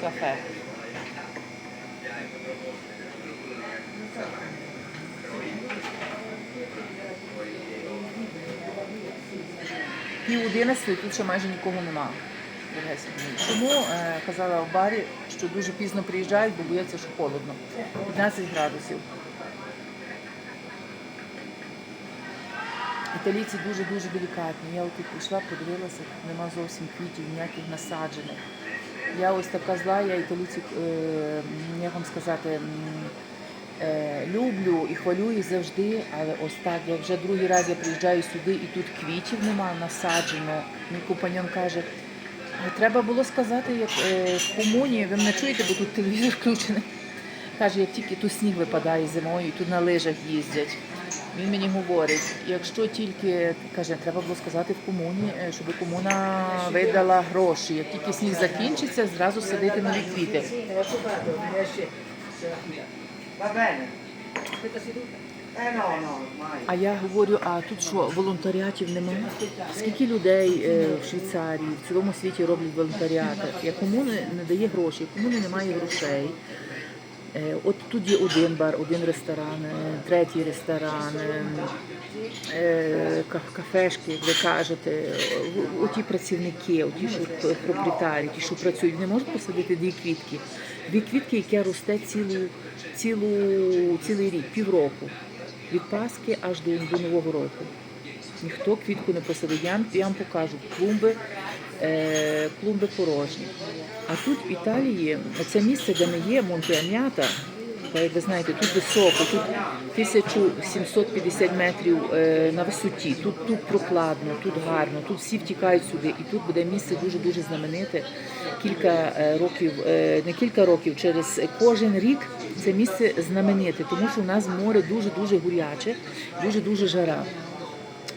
кафе. Пів одинадцятої тут ще майже нікого нема. Тому е, казала в барі, що дуже пізно приїжджають, бо бояться, що холодно. 15 градусів. Італійці дуже-дуже делікатні. Я от прийшла, подивилася, нема зовсім квітів, ніяких насаджених. Я ось така зла, я італійців, е, як вам сказати, е, люблю і хвалю завжди, але ось так, як вже другий раз я приїжджаю сюди і тут квітів нема насаджено. Мій компаньон каже, треба було сказати, як е, в комуні, ви мене чуєте, бо тут телевізор включений. Каже, як тільки тут сніг випадає зимою, і тут на лижах їздять. Він мені говорить, якщо тільки каже, треба було сказати в комуні, е, щоб комуна видала гроші. Як тільки сніг закінчиться, зразу садити нові квіти. Sì, è occupato, riesce. Va bene. Aspetta seduta. No, no, mai. А я говорю, а тут що, волонтеріатів немає? Скільки людей е, в Швейцарії, в цілому світі роблять волонтеріати? Як комуни не дає грошей, комуни немає грошей. Е, От тут є один бар, один ресторан, е, третій ресторан, е, ка- кафешки, як ви кажете, оті працівники, оті, що п- проприетарі, ті, що працюють, вони можуть посадити дві квітки. Дві квітки, яке росте цілу, цілу, цілий рік, півроку. Від Пасхи аж до, до Нового року. Ніхто квітку не посадив. Я, вам- покажу клумби, клумби порожні. А тут в Італії це місце, де ми є, Монтеам'ята, як ви знаєте, тут високо, тут 1750 метрів е, на висоті. Тут, тут прокладно, тут гарно, тут всі втікають сюди. І тут буде місце дуже-дуже знамените. Кілька е, років, е, не кілька років, через кожен рік це місце знамените, тому що у нас море дуже-дуже гуряче, дуже-дуже жара.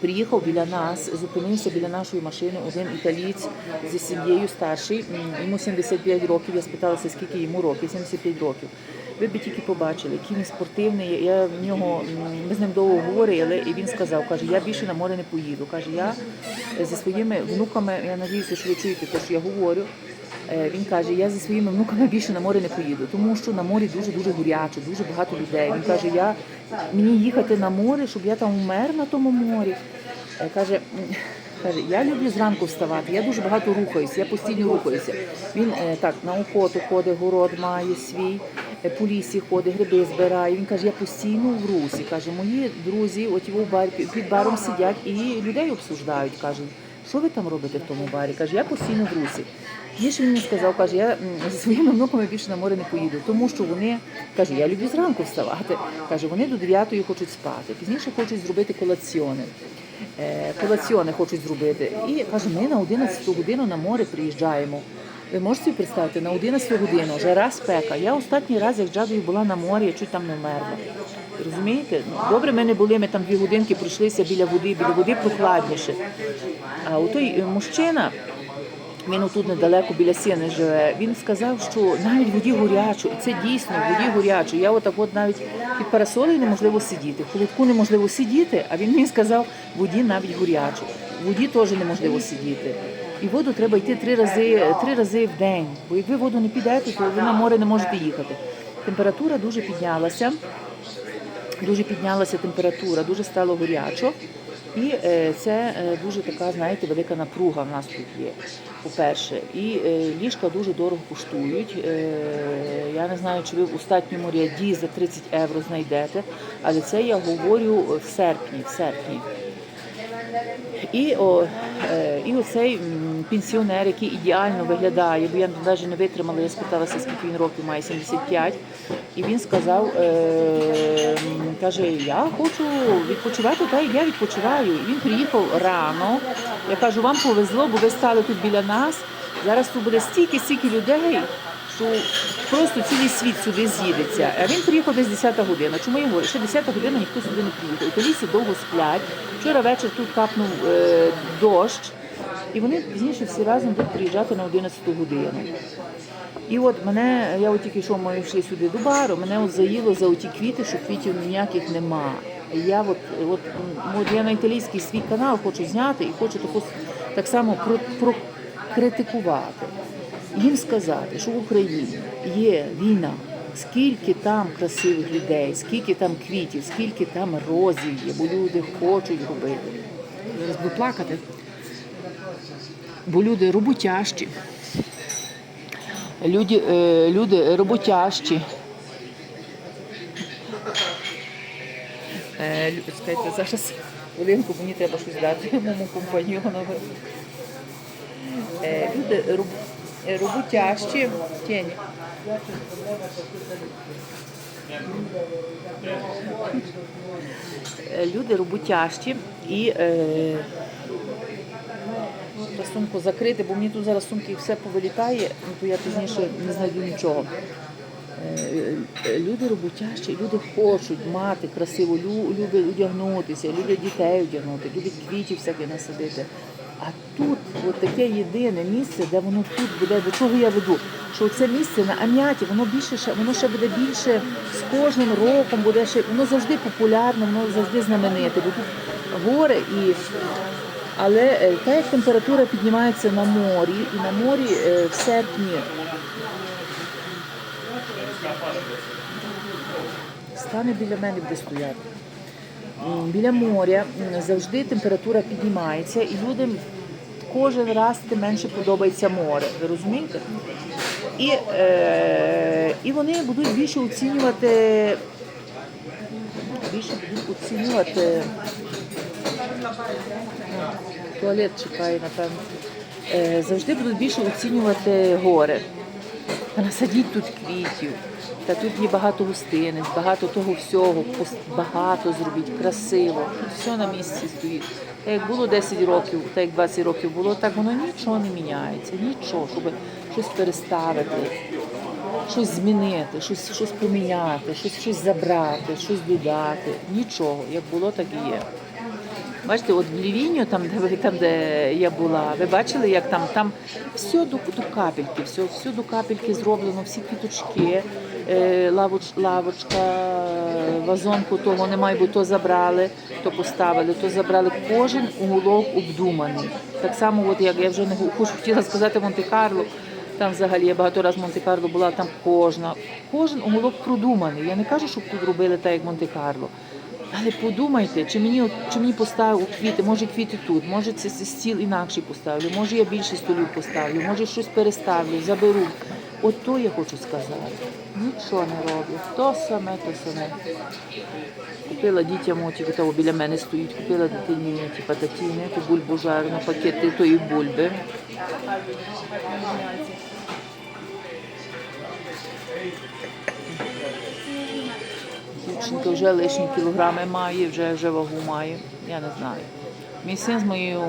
Приїхав біля нас, зупинився біля нашої машини один італієць зі сім'єю старший. Йому 75 років. Я спиталася, скільки йому років, 75 років. Ви б тільки побачили, він спортивний. Я в нього ми з ним довго говорили, і він сказав, каже, я більше на море не поїду. Каже, я зі своїми внуками, я надіюся, що ви чуєте те, що я говорю. Е, Він каже, я зі своїми внуками більше на море не поїду, тому що на морі дуже дуже гуряче, дуже багато людей. Він каже, я мені їхати на море, щоб я там вмер на тому морі. Е, Каже, каже, я люблю зранку вставати, я дуже багато рухаюся, я постійно рухаюся. Він е, так на охоту ходить, город має свій, по лісі ходить, гриби збирає. Він каже, я постійно в русі. Каже, мої друзі, от його бар під баром сидять і людей обсуждають. Каже, що ви там робите в тому барі? Каже, я постійно в русі. Більше він мені сказав, каже, я зі своїми внуками більше на море не поїду, тому що вони каже, я люблю зранку вставати. Каже, вони до 9 хочуть спати, пізніше хочуть зробити колаціони. Е, колаціони хочуть зробити. І каже, ми на 11 годину на море приїжджаємо. Ви можете собі представити, на 11 годину, жара спека. Я останній раз, як джадою була на морі, я чуть там не вмерла. Розумієте? Ну, добре, ми не були, ми там дві годинки пройшлися біля води, біля води прохладніше. А у той е, мужчина, він отут недалеко біля сіни живе. Він сказав, що навіть воді горячо, і це дійсно воді горячо. Я отак от навіть під парасолею неможливо сидіти, в холодку неможливо сидіти, а він мені сказав, в воді навіть горячо. В воді теж неможливо сидіти. І воду треба йти три рази, три рази в день. Бо як ви воду не підете, то ви на море не можете їхати. Температура дуже піднялася. Дуже піднялася температура, дуже стало горячо. І е, це е, дуже така, знаєте, велика напруга в нас тут є. По-перше, і е, ліжка дуже дорого коштують. Я не знаю, чи ви в остатньому ряді за 30 євро знайдете, але це я говорю в серпні. В серпні. І, о, і оцей пенсіонер, який ідеально виглядає, бо я навіть не витримала, я спиталася, скільки він років має, 75. І він сказав, е, каже, я хочу відпочивати, та як я відпочиваю. І він приїхав рано. Я кажу, вам повезло, бо ви стали тут біля нас. Зараз тут буде стільки, стільки людей, що просто цілий світ сюди з'їдеться. А він приїхав десь 10 година. Чому я говорю? Ще 10 година ніхто сюди не приїхав. Італійці довго сплять. Вчора вечір тут капнув е, дощ, і вони пізніше всі разом будуть приїжджати на 11 годину. І от мене, я от тільки що ми йшли сюди до бару, мене от заїло за оті квіти, що квітів ніяких нема. Я от, от, от я на італійський свій канал хочу зняти і хочу таку, так само про, прокритикувати. їм сказати, що в Україні є війна, скільки там красивих людей, скільки там квітів, скільки там розів є, бо люди хочуть робити. Зараз буду плакати. Бо люди роботящі. Люди, е, люди роботящі. Чекайте, зараз хвилинку мені треба щось дати моєму компаньйонові. Е, Люди е, роботящі. Тінь. Люди роботящі і треба сумку закрити, бо мені тут зараз сумки все повилітає, ну, то я пізніше не знайду нічого. Е, е, Люди роботящі, люди хочуть мати красиво, лю- люблять одягнутися, люблять дітей одягнути, люблять квітів всякі насадити. А тут от таке єдине місце, де воно тут буде, до чого я веду, що це місце на Ам'яті, воно більше воно ще буде більше з кожним роком, буде ще воно завжди популярне, воно завжди знамените, бо тут гори і. Але е, так як температура піднімається на морі, і на морі е, в серпні стане біля мене буде стояти. Біля моря завжди температура піднімається, і людям кожен раз тим менше подобається море. Ви розумієте? І, е, і вони будуть більше оцінювати, більше будуть оцінювати. Туалет чекає, напевно. Е, завжди будуть більше оцінювати гори. Насадіть тут квітів. Та тут є багато гостиниць, багато того всього, багато зробіть, красиво. Все на місці стоїть. Та як було 10 років, та як 20 років було, так воно нічого не міняється, нічого, щоб щось переставити, щось змінити, щось, щось поміняти, щось, щось забрати, щось додати. Нічого. Як було, так і є. Бачите, от в Лівіню, там, де там, де я була, ви бачили, як там там все до, до капельки, все, все до капельки зроблено, всі квіточки, е, лавоч, лавочка, вазонку того немає, бо то забрали, то поставили, то забрали. Кожен уголок обдуманий. Так само, от як я вже не хочу хотіла сказати Монте-Карло. Там взагалі я багато разів Монте-Карло була, там кожна, кожен уголок продуманий. Я не кажу, щоб тут робили так, як Монте-Карло. Але подумайте, чи мені, чи мені поставив квіти, може квіти тут, може це стіл інакший поставлю, може я більше столів поставлю, може щось переставлю, заберу. От то я хочу сказати. Нічого не роблю. То саме, то саме. Купила дітям от того біля мене стоїть, купила дитині ті пататіни, ту бульбу жарену, пакети тої бульби. Дівчинка вже лишні кілограми має, вже, вже вагу має. Я не знаю. Мій син з моєю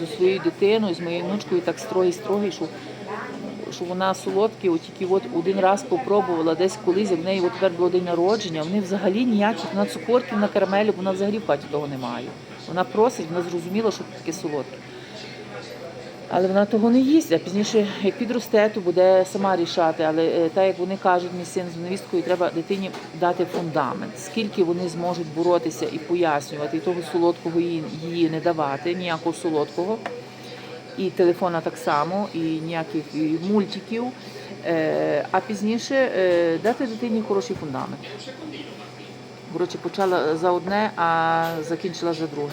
зі своєю дитиною, з моєю внучкою так строгий, строгий, що, що вона солодкі, от тільки от один раз попробувала десь колись, як в неї от тепер було день народження, вони взагалі ніяких на цукорків, на карамелі, вона взагалі в хаті того не має. Вона просить, вона зрозуміла, що таке солодке. Але вона того не їсть, а пізніше, як підросте, то буде сама рішати. Але е, так як вони кажуть, мій син з невісткою, треба дитині дати фундамент. Скільки вони зможуть боротися і пояснювати, і того солодкого її, не давати, ніякого солодкого. І телефона так само, і ніяких і мультиків. Е, А пізніше е, дати дитині хороший фундамент. Коротше, почала за одне, а закінчила за друге.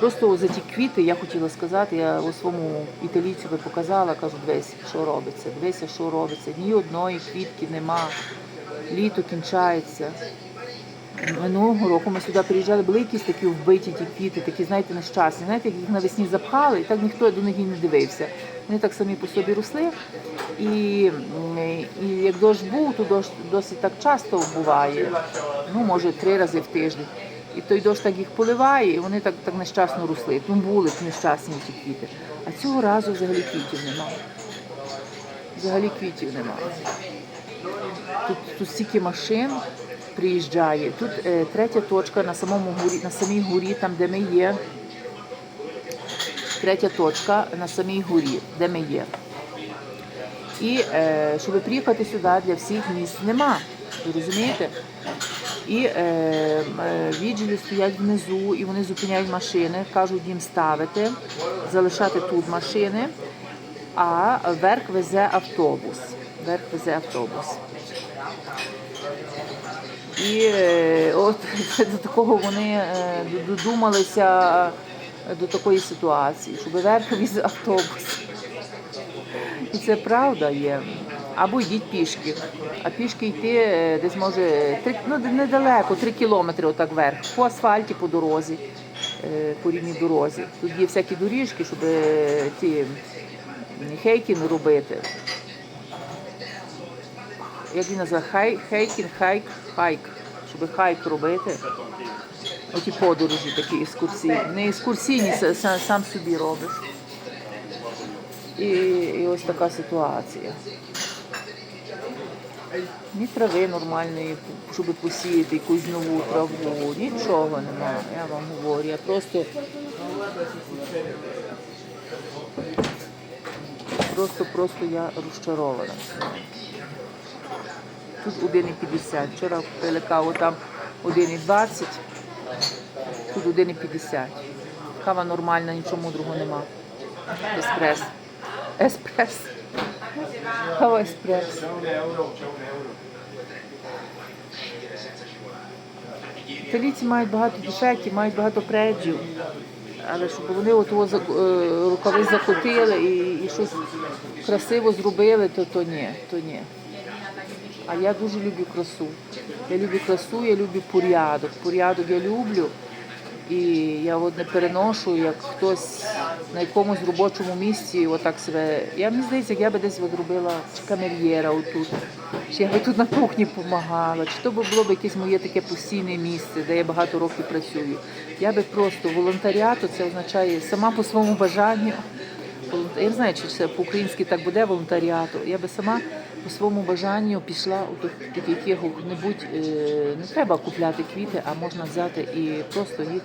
Просто за ті квіти я хотіла сказати, я у своєму італійцю би показала, кажу, дивись, що робиться, дивися, що робиться. Ні одної квітки нема, літо кінчається. Минулого року ми сюди приїжджали, були якісь такі вбиті ті квіти, такі, знаєте, нещасні. Знаєте, як їх навесні запхали, і так ніхто до них і не дивився. Вони так самі по собі росли. І, і як дощ був, то дощ досить так часто буває, ну може три рази в тиждень. І той дощ так їх поливає, і вони так, так нещасно росли. Тому були нещасні ті квіти. А цього разу взагалі квітів немає. Взагалі квітів немає. Тут, тут стільки машин приїжджає. Тут е, третя точка на самому горі, на самій горі, там де ми є. Третя точка на самій горі, де ми є. І е, щоб приїхати сюди для всіх місць нема. Ви розумієте? І е, е, відділі стоять внизу, і вони зупиняють машини, кажуть їм ставити, залишати тут машини. а верх везе автобус. Верх везе автобус. І е, от до такого вони е, додумалися е, до такої ситуації, щоб верх віз автобус. І це правда є. Або йдіть пішки. А пішки йти е, десь може три, ну, недалеко, три кілометри отак вверх, по асфальті, по дорозі, е, по рівній дорозі. Тут є всякі доріжки, щоб е, ті не робити. Як він називає? Хай, хейкінг, хайк, хайк. Щоб хайк робити. Оті подорожі такі екскурсійні. Не екскурсійні, це са- сам собі робиш. І, і ось така ситуація. Ні трави нормальної, щоб посіяти якусь нову траву, нічого немає, я вам говорю. Я просто просто, просто я розчарована. Тут 1,50. Вчора пили каву там 1,20, тут 1,50. Кава нормальна, нічого мудрого нема. Еспрес. Еспрес. Кава еспрес. Італійці мають багато дефектів, мають багато преджів. Але щоб вони от е, рукави закотили і, і щось красиво зробили, то, то ні, то ні. А я дуже люблю красу. Я люблю красу, я люблю порядок. Порядок я люблю. І я от не переношу, як хтось на якомусь робочому місці отак себе. Я мені здається, як я би десь от робила чи камер'єра отут, чи я би тут на кухні допомагала, чи то було б якесь моє таке постійне місце, де я багато років працюю. Я би просто волонтаріату, це означає сама по своєму бажанню. Я не знаю, чи це по-українськи так буде волонтаріату. Я би сама по своєму бажанню пішла у таких яких-небудь, е, не треба купляти квіти, а можна взяти і просто їх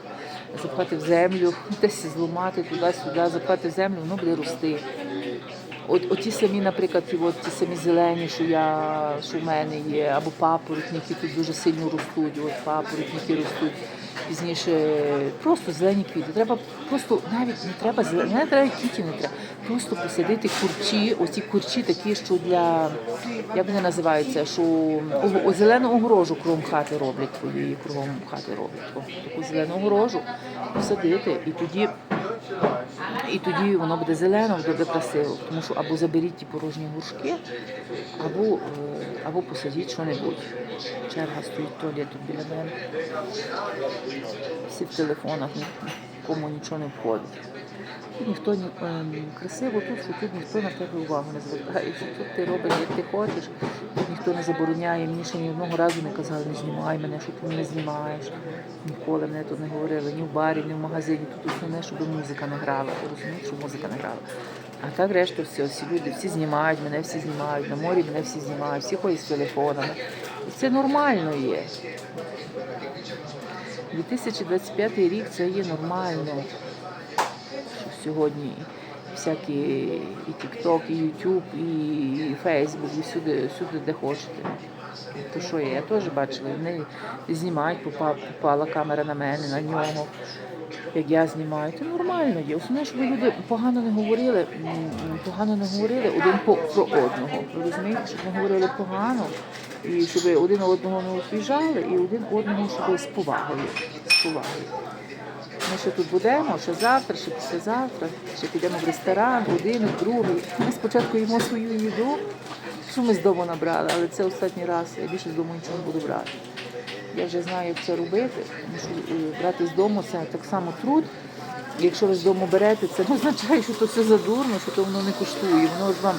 запхати в землю, десь зламати туди-сюди, запхати в землю, воно буде рости. От, оті самі, наприклад, от, ті самі зелені, що я що в мене є, або папоротники тут дуже сильно ростуть, от папоротники ростуть. Пізніше просто зелені квіти. Треба просто навіть не треба зелені, не треба квітів, не треба. Просто посадити курчі, оці курчі такі, що для як вони називаються, що о, зелену огорожу кругом хати роблять твої кругом хати роблять. О, Таку зелену огорожу посадити і тоді і тоді воно буде зелено, буде красиво. Тому що або заберіть ті порожні горшки, або, е, або посадіть що-небудь. Черга стоїть туалет тут біля мене. Всі в телефонах, нікому нічого не входить. Тут ніхто ні ем, красиво тут, що тут ніхто на тебе увагу не звертає. Що Тут ти робиш, як ти хочеш, тут ніхто не забороняє. Мені ще ні одного разу не казали, не знімай мене, що ти мене знімаєш. Ніколи мене тут не говорили, ні в барі, ні в магазині. Тут основне, щоб музика не грала. Ти розумієш, що музика не грала. А так решта все, всі люди всі знімають, мене всі знімають, на морі мене всі знімають, всі ходять з телефонами. І це нормально є. 2025 рік це є нормально сьогодні всякі і TikTok, і YouTube, і Facebook, і всюди, всюди, де хочете. То що є? Я теж бачила, вони знімають, попа- попала камера на мене, на нього. Як я знімаю, це нормально є. Основне, щоб люди погано не говорили, погано не говорили один по про одного. Ви розумієте, щоб не говорили погано, і щоб один одного не обіжали, і один одного щоб з повагою. З повагою. Ми ще тут будемо, ще завтра, ще післязавтра, ще підемо в ресторан, один, другий. Ми спочатку їмо свою їду, що ми з дому набрали, але це останній раз. Я більше з дому нічого не буду брати. Я вже знаю, як це робити, тому що е, брати з дому це так само труд. Якщо ви з дому берете, це не означає, що то все задурно, що то воно не коштує. Воно ж вам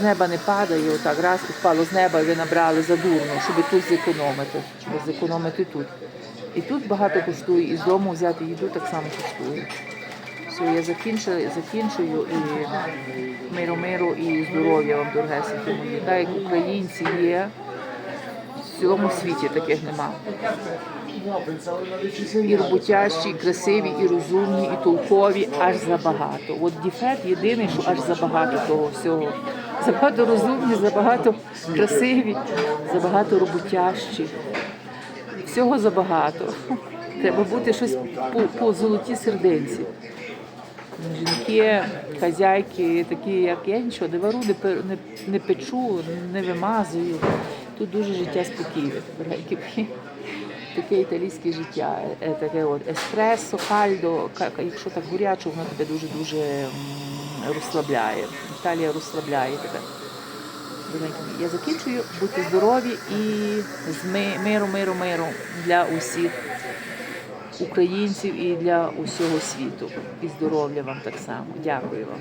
з неба не падає, отак раз і впало з неба, і ви набрали задурно, щоб тут зекономити, щоб зекономити тут. І тут багато коштує, і з дому взяти їду так само коштує. Все, я закінчую, закінчую і миру, миру і здоров'я вам, дорогесенькі мої. Так як українці є, в цілому світі таких нема. І роботящі, і красиві, і розумні, і толкові, аж забагато. От дефект єдиний, що аж забагато того всього. Забагато розумні, забагато красиві, забагато роботящі. Всього забагато. Треба бути щось по, по золотій сердинці. Жінки, хазяйки, такі як я, нічого не вару, не, не, не печу, не вимазую. Тут дуже життя спокійне. Таке італійське життя, е, таке от еспресо, кальдо, ка- ка- якщо так горячо, воно тебе дуже-дуже розслабляє. Італія розслабляє тебе. Я закінчую, будьте здорові і з ми- миру, миру, миру для усіх українців і для усього світу. І здоров'я вам так само. Дякую вам.